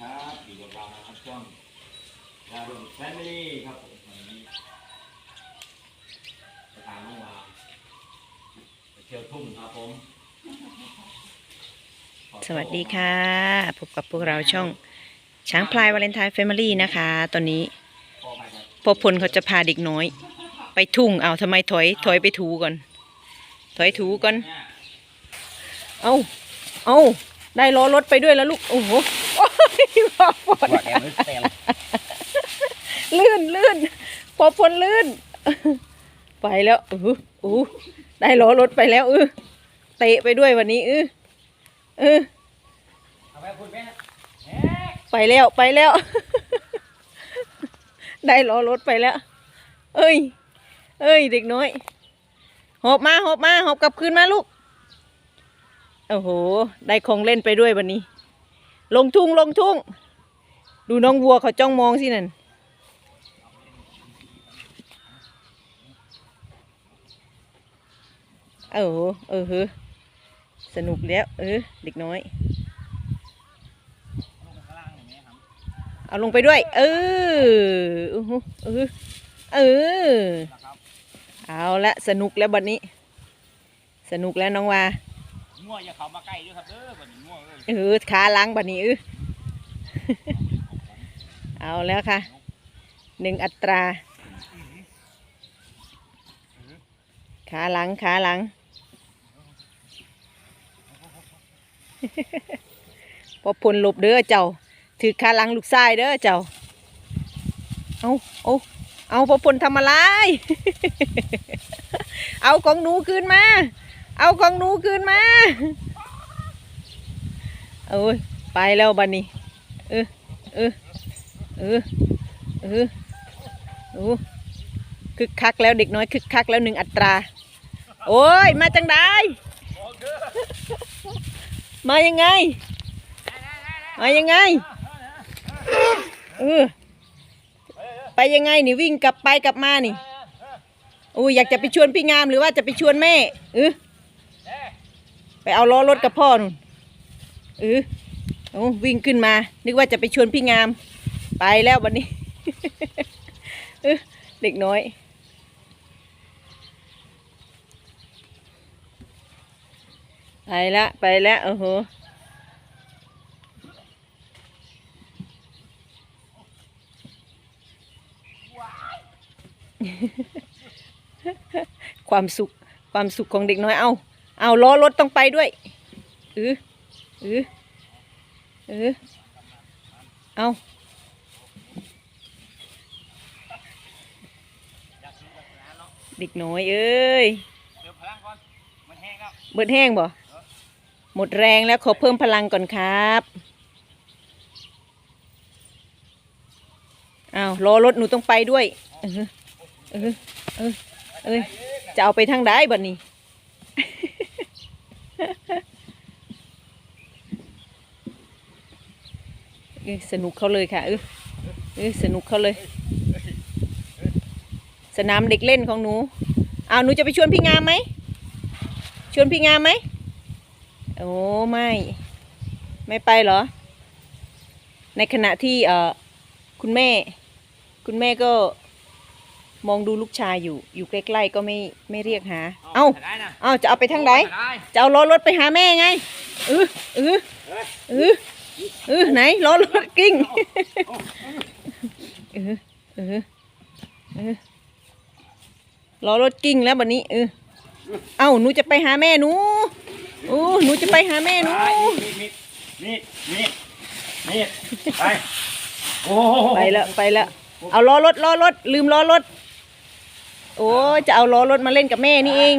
ครับอยู่กับเรานะครับช่องดารุนแฟมิลี่ครับผมวันนี้ไปตามน้องวาไปเที่ยวทุ่งครับผมสวัสดีค่ะพบกับพวกเราช่องช้างพลายวาเลนไทน์แฟมิลี่นะคะ ตอนนี้พ่อพอพลเขาจะพาเด็กน้อย ไปทุ่งเอาทำไมถอย ถอยไปถูก่อน ถอยถูก่อน เอาเอาได้ล้อรถไปด้วยแล้วลูก โอ้โห โอ้ยพอพลว่าแกไม่เต็มลื่นลื่นพอพลลื่น ไปแล้วเออโอ้ได้ล้อรถไปแล้วเออเตะไปด้วยวันนี้เออเออเอาไปคุณแม่ไปแล้วไปแล้ว ได้ล้อรถไปแล้ว เอ้ย เอ้ย เด็กน้อยหอบมาหอบมาหอบกลับคืนมาลูกโอ้โห ได้ของเล่นไปด้วยวันนี้ ลงทุ่งลงทุ่ง ดูน้องวัวเขาจ้องมองสินั่นเออเออเฮอสนุกแล้ว เออเด็กน้อย เอาลงไปด้วย เอออือหือเออเออเอาละสนุกแล้วบัดนี้ สนุกแล้วน้องวาง่วอย่าเข้ามาใกล้ด้วยครับเด้อบัดนี้ง่วเลยเออขาล้างบัดนี้เออ เอาแล้วค่ะหนึ่งอัตรา ขาหลังขาหลัง พอพลหลบเด้อเจ้า ถือขาหลังลูกชายเด้อเจ้า เอาเอาเอาพอพลทำอะไร เอาของหนูคืนมา เอาของหนูคืนมาเอ้ยไปแล้วบันนี้ เออเออ เออ เออโอ้คึกคักแล้วเด็กน้อยคึกคักแล้วหนึ่งอัตรา โอ้ย มาจังได้มายังไง มายังไง เออ ไปยังไงนี่วิ่งกลับไปกลับมานี่โอ้ยอยากจะไปชวนพี่งามหรือว่าจะไปชวนแม่เออไปเอาล้อรถกับพ่อนุ่นเออโอ้วิ่งขึ้นมา นึกว่าจะไปชวนพี่งาม ไปแล้ววันนี้ เด็กน้อย ไปละไปละโอ้โหความสุขความสุขของเด็กน้อย เอาเอาล้อรถต้องไปด้วยเออเออเออเอา เด็กน้อยเอ้ยเดี๋ยวพลังก่อนมันแห้งแล้วเบิดแห้งบ่หมดแรงแล้วขอเพิ่มพลังก่อนครับอ้าวรอรถหนูต้องไปด้วย เออเออเออเอ้ยจะเอาไปทางใดบัดนี้เอ้ยสนุกเขาเลยค่ะเออเออสนุกเขาเลย สนามเด็กเล่นของหนูอ้าวหนูจะไปชวนพี่งามไหมชวนพี่งามไหมโอ้ไม่ ไม่ไปเหรอ ในขณะที่เอ่อคุณแม่ คุณแม่ก็มองดูลูกชายอยู่อยู่ใกล้ๆก็ไม่ไม่เรียกหา เอ้าได้นะเอ้าจะเอาไปทางไหนได้จะเอาล้อรถไปหาแม่ไงเออเออเออเออไหนล้อรถกิ้งเออเออเออ ล้อรถกิ้งแล้วบัดนี้เออเอ้าหนูจะไปหาแม่หนูโอ้หนูจะไปหาแม่หนูไปมีดมีดมีดมีดไปโอ้โหไปแล้วไปแล้วเอาล้อรถล้อรถลืมล้อรถ โอ้ยจะเอาล้อรถมาเล่นกับแม่นี่เอง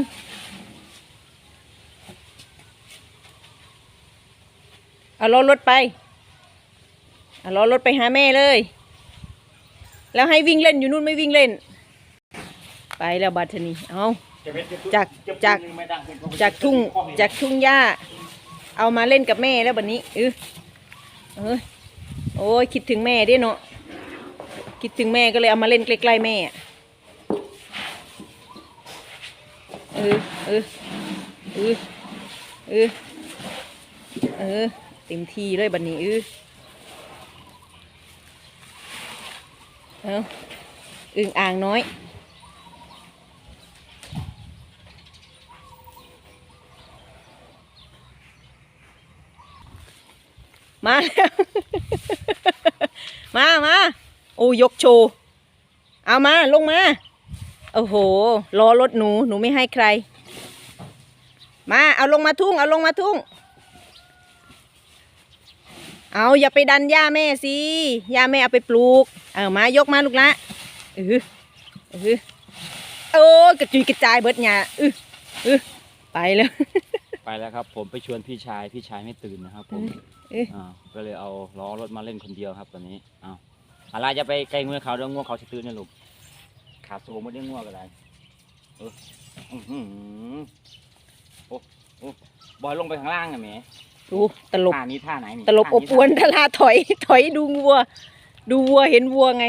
เอาล้อรถไปเอาล้อรถไปหาแม่เลย แล้วให้วิ่งเล่นอยู่นู่นไม่วิ่งเล่น ไปแล้วบัตรนีเอาจากจากจากทุ่งจากทุ่งหญ้า เอามาเล่นกับแม่แล้วบัดนี้เออเออโอ้ยคิดถึงแม่เด้เนาะคิดถึงแม่ก็เลยเอามาเล่นใกล้ๆแม่อะเออเออเออเออเออเต็มที่เลยบัดนี้เออเอาอึ่งอ่างน้อย มาแล้ว มามาโอ้ยกโชว์เอามาลงมา โอ้โหรอรถหนูหนูไม่ให้ใคร มาเอาลงมาทุ่ง เอาลงมาทุ่ง เอาอย่าไปดันหญ้าแม่สิหญ้าแม่เอาไปปลูก เอามายกมาลูกละเออเออโอ้กระจุยกระจายเบิดหญ้าเออเออไปแล้ว ไปแล้วครับ ผมไปชวนพี่ชายพี่ชายไม่ตื่นนะครับ ผมเอ๊ะ อ่าก็เลยเอาล้อรถมาเล่นคนเดียวครับตอนนี้อ้าวอะไรจะไปไกลมือเขาเรื่องง่วงเขาจะตื่นนะลูกขาโซไม่ได้ง่วงอะไรเอออื้อหือโอ้โอ้บอยลงไปข้างล่างอะแหมดูตลบ ท่านี้ท่าไหนนี่ตลบอบอวนทลาถอย ถอยดูวัว ดูวัวเห็นวัวไง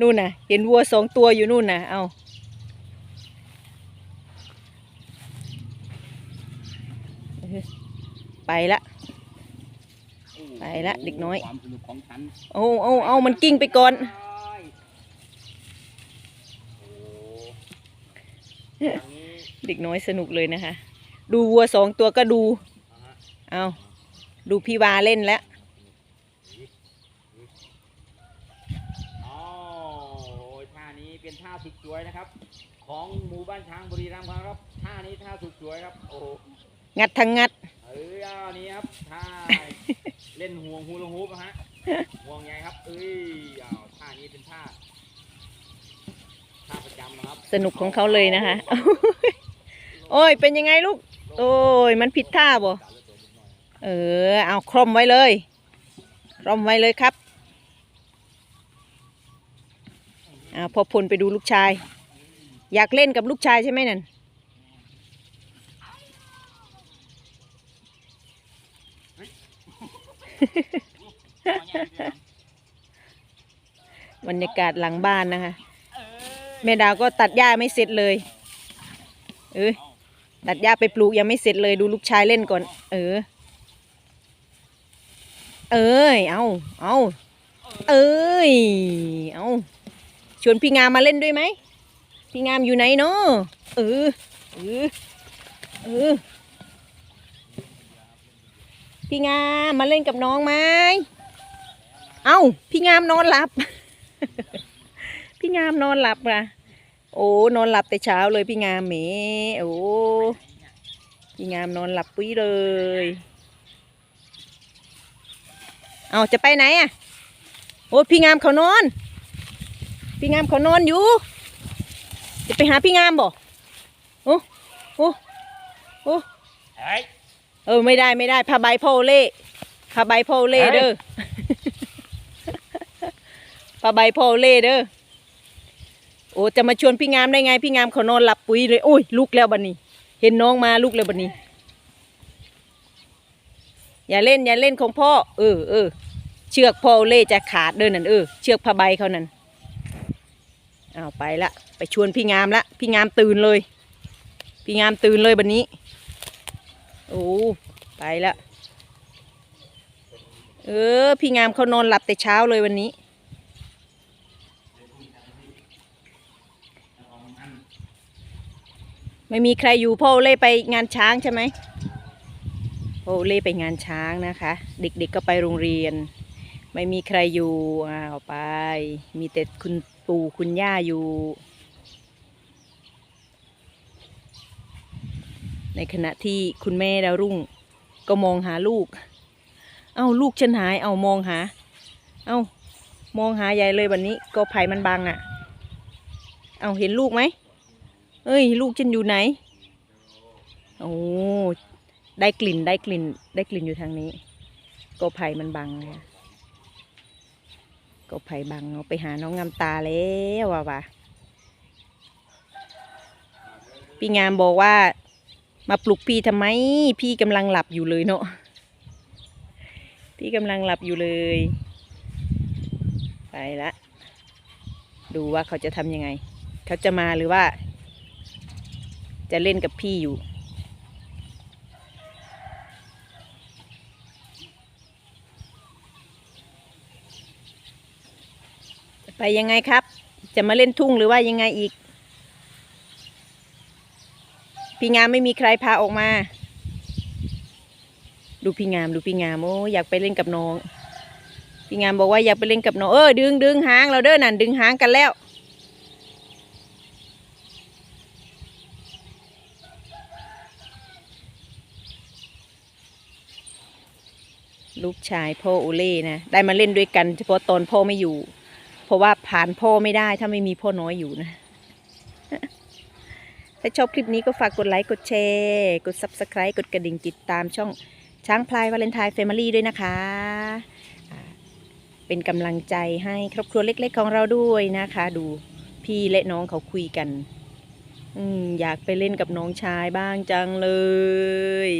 นู่นน่ะ เห็นวัวสองตัวอยู่นู่นน่ะ เอาเออ ไปละ ไปละเด็กน้อย ความสนุกของฉันเอาเอาเอามันกิ้งไปก่อนโอ้อย่างนี้เด็กน้อยสนุกเลยนะคะ ดูวัวสองตัวก็ดูอ่าฮะเอาดูพี่วาเล่นแล้วอ๋อโอ้ยท่านี้เป็นท่าสุดสวยนะครับ ของหมู่บ้านช้างบุรีรัมย์ครับท่านี้ท่าสุดสวยครับ โอ้โห งัดทั้งงัดเอ้ยอันนี้ครับท่าเล่นห่วงฮูลาฮูปนะฮะห่วงใหญ่ครับเอ้ยอ้าวท่านี้เป็นท่าท่าประจำนะครับ สนุกของเขาเลยนะคะโอ้ยเป็นยังไงลูก โอ้ยมันผิดท่าบ่เออเอาคล่อมไว้เลยคล่อมไว้เลยครับเอาพอพลไปดูลูกชาย อยากเล่นกับลูกชายใช่ไหมนั่น บรรยากาศหลังบ้านนะคะ แม่ดาวก็ตัดหญ้าไม่เสร็จเลย เออตัดหญ้าไปปลูกยังไม่เสร็จเลยดูลูกชายเล่นก่อน เออ เอ้ย เอาเอาเอ้ย เอาชวนพี่งามมาเล่นด้วยไหม พี่งามอยู่ไหนเนาะเออ เออ เออ พี่งามมาเล่นกับน้องไหมเอาพี่งามนอนหลับ พี่งามนอนหลับนะโอ้นอนหลับแต่เช้าเลยพี่งามเหมโอ้พี่งามนอนหลับปุ้ยเลย เอาจะไปไหนอะโอ้พี่งามเขานอน พี่งามเขานอนอยู่ จะไปหาพี่งามบ่โอ้โอ้โอ้ เฮ้ยเออไม่ได้ไม่ได้ผ้าใบโพเล่ผ้าใบโพเล่เฮ้ยเด้อผ้าใบโพเล่เด้อโอ้จะมาชวนพี่งามได้ไง พี่งามเขานอนหลับปุ๋ยเลยโอ้ยลุกแล้วบันนี้ เห็นน้องมาลุกแล้วบันนี้ อย่าเล่นอย่าเล่นของพ่อเออเออเชือกพ่อเล่จะขาดเดินนั่นเออเชือกผ้าใบเขานั่นอ้าวไปละไปชวนพี่งามละพี่งามตื่นเลย พี่งามตื่นเลยบันนี้ โอ้ไปละ เออ พี่งามเขานอนหลับแต่เช้าเลยวันนี้ ไม่มีใครอยู่พ่อเล่ไปงานช้างใช่ไหมพ่อเล่ไปงานช้างนะคะ เด็กๆก็ไปโรงเรียน ไม่มีใครอยู่อ้าวไป มีแต่คุณปู่คุณย่าอยู่ ในขณะที่คุณแม่ดาวรุ่งก็มองหาลูก เอ้าลูกฉันหาย เอามองหา เอ้ามองหาใหญ่เลยวันนี้ ก็ไผ่มันบังอะ่ะ เอาเห็นลูกไหมเอ้ย ลูกฉันอยู่ไหน โอ้ ได้กลิ่นได้กลิ่น ได้กลิ่นอยู่ทางนี้ ก็ไผ่มันบังเนะก็ไผ่บังเอาไปหาน้องงามตาแล้วว่ะว่ะพี่งามบอกว่า มาปลุกพี่ทำไม พี่กำลังหลับอยู่เลยเนาะพี่กำลังหลับอยู่เลย ไปละ ดูว่าเขาจะทำยังไง เขาจะมาหรือว่า จะเล่นกับพี่อยู่ ไปยังไงครับ จะมาเล่นทุ่งหรือว่ายังไงอีก พี่งามไม่มีใครพาออกมา ดูพี่งามดูพี่งามโอ้อยากไปเล่นกับน้อง พี่งามบอกว่าอยากไปเล่นกับน้องเออดึงดึงหางเราเด้อนั่นดึงหางกันแล้ว ลูกชายพ่อโอเล่นะได้มาเล่นด้วยกันเฉพาะตอนพ่อไม่อยู่ เพราะว่าผ่านพ่อไม่ได้ถ้าไม่มีพ่อน้อยอยู่นะ ถ้าชอบคลิปนี้ก็ฝากกดไลค์ กดแชร์ กด Subscribe กดกระดิ่งติดตามช่องช้างพลายวาเลนไทน์เฟมิลี่ด้วยนะคะเป็นกำลังใจให้ครอบครัวเล็ก ๆ ของเราด้วยนะคะ ดูพี่และน้องเขาคุยกัน อืมอยากไปเล่นกับน้องชายบ้างจังเลย